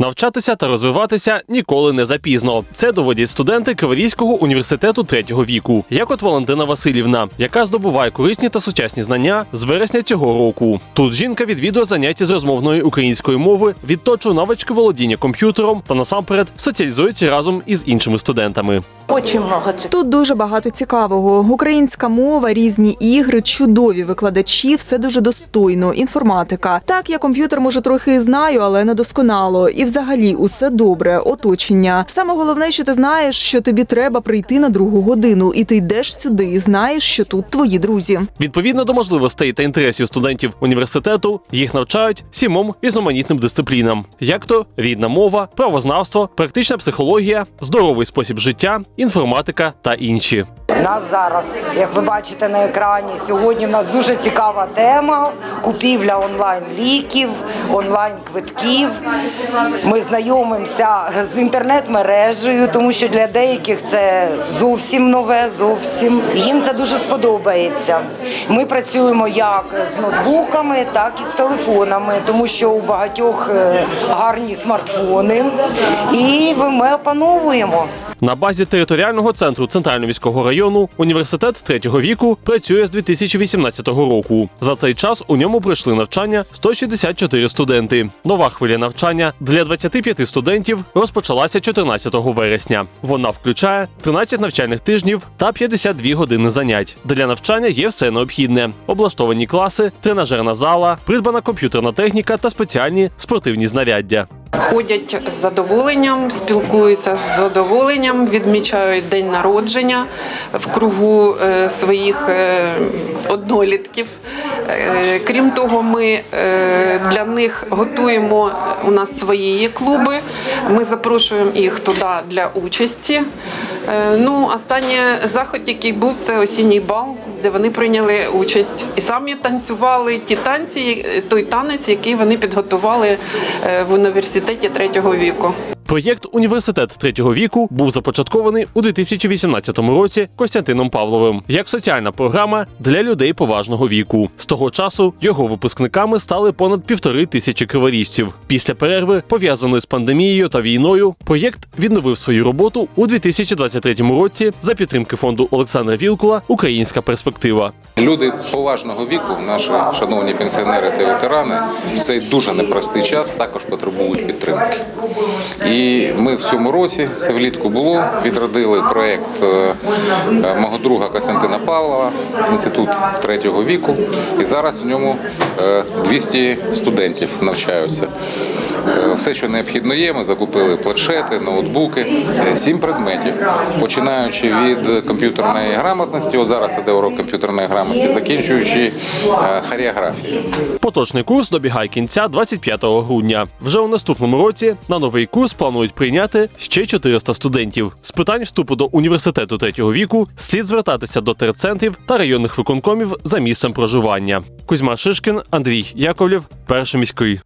Навчатися та розвиватися ніколи не запізно. Це доводять студенти Каверійського університету третього віку, як от Валентина Васильівна, яка здобуває корисні та сучасні знання з вересня цього року. Тут жінка відвідує заняття з розмовної української мови, відточує навички володіння комп'ютером та насамперед соціалізується разом із іншими студентами. Очень много. Тут дуже багато цікавого. Українська мова, різні ігри, чудові викладачі, все дуже достойно. Інформатика. Так, я комп'ютер може трохи і знаю, але не досконало. І взагалі усе добре, оточення. Саме головне, що ти знаєш, що тобі треба прийти на другу годину, і ти йдеш сюди, і знаєш, що тут твої друзі. Відповідно до можливостей та інтересів студентів університету, їх навчають сімом різноманітним дисциплінам, як то рідна мова, правознавство, практична психологія, здоровий спосіб життя, інформатика та інші. Нас зараз, як ви бачите на екрані, сьогодні в нас дуже цікава тема купівля онлайн ліків, онлайн квитків. Ми знайомимося з інтернет-мережею, тому що для деяких це зовсім нове, зовсім їм це дуже сподобається. Ми працюємо як з ноутбуками, так і з телефонами, тому що у багатьох е, гарні смартфони, і ми опановуємо. На базі територіального центру центрального міського району університет третього віку працює з 2018 року. За цей час у ньому пройшли навчання 164 студенти. Нова хвиля навчання для 25 студентів розпочалася 14 вересня. Вона включає 13 навчальних тижнів та 52 години занять. Для навчання є все необхідне: облаштовані класи, тренажерна зала, придбана комп'ютерна техніка та спеціальні спортивні знаряддя. Ходять з задоволенням, спілкуються з задоволенням, відмічають день народження в кругу е, своїх е, однолітків. Е, Крім того, ми для них готуємо у нас свої клуби. Ми запрошуємо їх туди для участі. Е, Ну, останній заход, який був, це осінній бал, де вони прийняли участь і самі танцювали ті танці, той танець, який вони підготували е, в університеті третього віку. Проєкт Університет третього віку був започаткований у 2018 році Костянтином Павловим як соціальна програма для людей поважного віку. З того часу його випускниками стали понад півтори тисячі криворіжців. Після перерви, пов'язаної з пандемією та війною, проєкт відновив свою роботу у 2023 році за підтримки фонду Олександра Вілкула Українська перспектива. Люди поважного віку, наші шановні пенсіонери та ветерани, в цей дуже непростий час також потребують підтримки. І ми в цьому році, це влітку було, відродили проєкт е, е, мого друга Костянтина Павлова, інститут третього віку. І зараз у ньому е, 200 студентів навчаються. Е, Все, що необхідно є, ми закупили планшети, ноутбуки, е, сім предметів, починаючи від комп'ютерної грамотності, от зараз іде урок комп'ютерної грамотності, закінчуючи е, хореографією. Поточний курс добігає кінця 25 грудня. Вже у наступному році на новий курс планують прийняти ще 400 студентів. З питань вступу до університету третього віку слід звертатися до терцентрів та районних виконкомів за місцем проживання. Кузьма Шишкін, Андрій Яковлєв, перший міський.